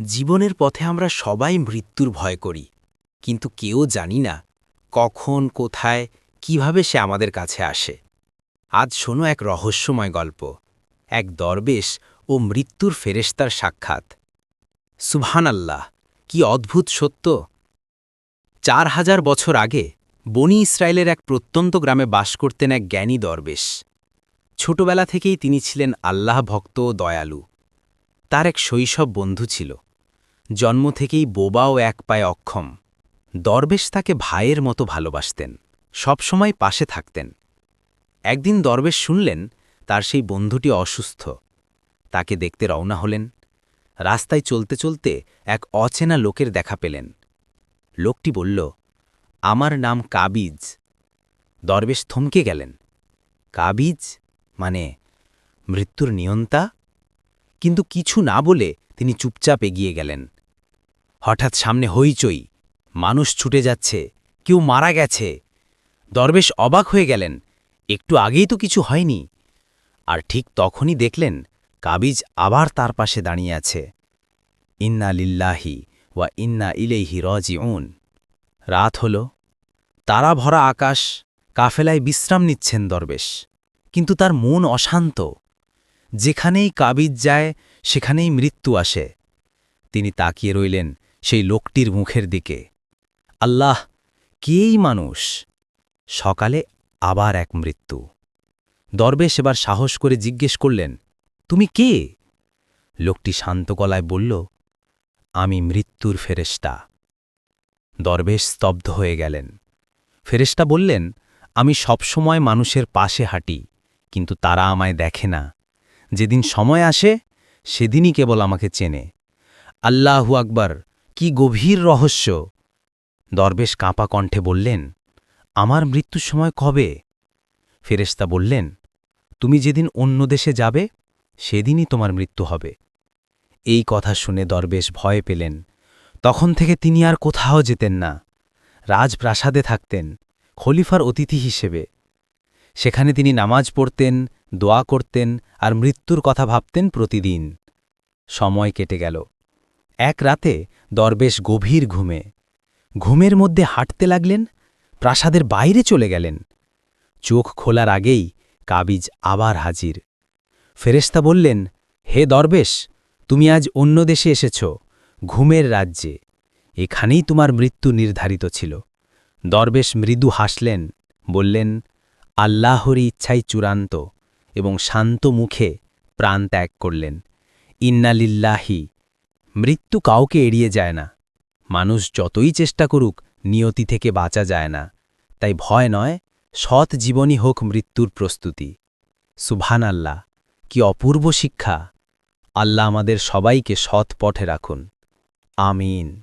জীবনের পথে আমরা সবাই মৃত্যুর ভয় করি, কিন্তু কেউ জানি না কখন, কোথায়, কীভাবে সে আমাদের কাছে আসে। আজ শোনো এক রহস্যময় গল্প, এক দরবেশ ও মৃত্যুর ফেরেশতার সাক্ষাৎ। সুবহান আল্লাহ কি অদ্ভুত সত্য! চার হাজার বছর আগে বনি ইসরায়েলের এক প্রত্যন্ত গ্রামে বাস করতেন এক জ্ঞানী দরবেশ। ছোটবেলা থেকেই তিনি ছিলেন আল্লাহ ভক্ত ও দয়ালু। তার এক শৈশব বন্ধু ছিল। জন্ম থেকেই বোবা ও এক পায়ে অক্ষম। দরবেশ তাকে ভাইয়ের মতো ভালোবাসতেন, সবসময় পাশে থাকতেন। একদিন দরবেশ শুনলেন, তার সেই বন্ধুটি অসুস্থ। তাকে দেখতে রওনা হলেন। রাস্তায় চলতে চলতে এক অচেনা লোকের দেখা পেলেন। লোকটি বলল, আমার নাম কাবিজ। দরবেশ থমকে গেলেন। কাবিজ মানে মৃত্যুর নিয়ন্তা? কিন্তু কিছু না বলে তিনি চুপচাপ এগিয়ে গেলেন। হঠাৎ সামনে হইচই। মানুষ ছুটে যাচ্ছে, কেউ মারা গেছে। দরবেশ অবাক হয়ে গেলেন, একটু আগেই তো কিছু হয়নি। আর ঠিক তখনই দেখলেন, কাবিজ আবার তার পাশে দাঁড়িয়ে আছে। ইন্না লিল্লাহি ওয়া ইন্না ইলেইহি রজিউন। রাত হল, তারা ভরা আকাশ, কাফেলায় বিশ্রাম নিচ্ছেন দরবেশ। কিন্তু তার মন অশান্ত। যেখানেই কাবিজ যায়, সেখানেই মৃত্যু আসে। তিনি তাকিয়ে রইলেন সেই লোকটির মুখের দিকে। আল্লাহ কেই মানুষ? সকালে আবার এক মৃত্যু। দরবেশ এবার সাহস করে জিজ্ঞেস করলেন, তুমি কে? লোকটি শান্ত গলায় বলল, আমি মৃত্যুর ফেরেস্টা দরবেশ স্তব্ধ হয়ে গেলেন। ফেরেস্টা বললেন, আমি সবসময় মানুষের পাশে হাঁটি, কিন্তু তারা আমায় দেখে না। যেদিন সময় আসে, সেদিনই কেবল আমাকে চেনে। আল্লাহু আকবার কি গভীর রহস্য? দরবেশ কাঁপা কণ্ঠে বললেন, আমার মৃত্যুর সময় কবে? ফেরেস্তা বললেন, তুমি যেদিন অন্য দেশে যাবে, সেদিনই তোমার মৃত্যু হবে। এই কথা শুনে দরবেশ ভয় পেলেন। তখন থেকে তিনি আর কোথাও যেতেন না। রাজপ্রাসাদে থাকতেন, খলিফার অতিথি হিসেবে। সেখানে তিনি নামাজ পড়তেন, দোয়া করতেন আর মৃত্যুর কথা ভাবতেন প্রতিদিন। সময় কেটে গেল। এক রাতে দরবেশ গভীর ঘুমে। ঘুমের মধ্যে হাঁটতে লাগলেন, প্রাসাদের বাইরে চলে গেলেন। চোখ খোলার আগেই কাবিজ আবার হাজির। ফেরেস্তা বললেন, হে দরবেশ, তুমি আজ অন্য দেশে এসেছ, ঘুমের রাজ্যে। এখানেই তোমার মৃত্যু নির্ধারিত ছিল। দরবেশ মৃদু হাসলেন, বললেন, আল্লাহরই ইচ্ছাই চূড়ান্ত এবং শান্ত মুখে প্রাণ ত্যাগ করলেন। ইন্নালিল্লাহি মৃত্যু কাউকে এড়িয়ে যায় না। মানুষ যতই চেষ্টা করুক, নিয়তি থেকে বাঁচা যায় না। তাই ভয় নয়, সৎ জীবনই হোক মৃত্যুর প্রস্তুতি। সুভান আল্লাহ কি অপূর্ব শিক্ষা। আল্লাহ আমাদের সবাইকে সৎ পথে রাখুন। আমিন।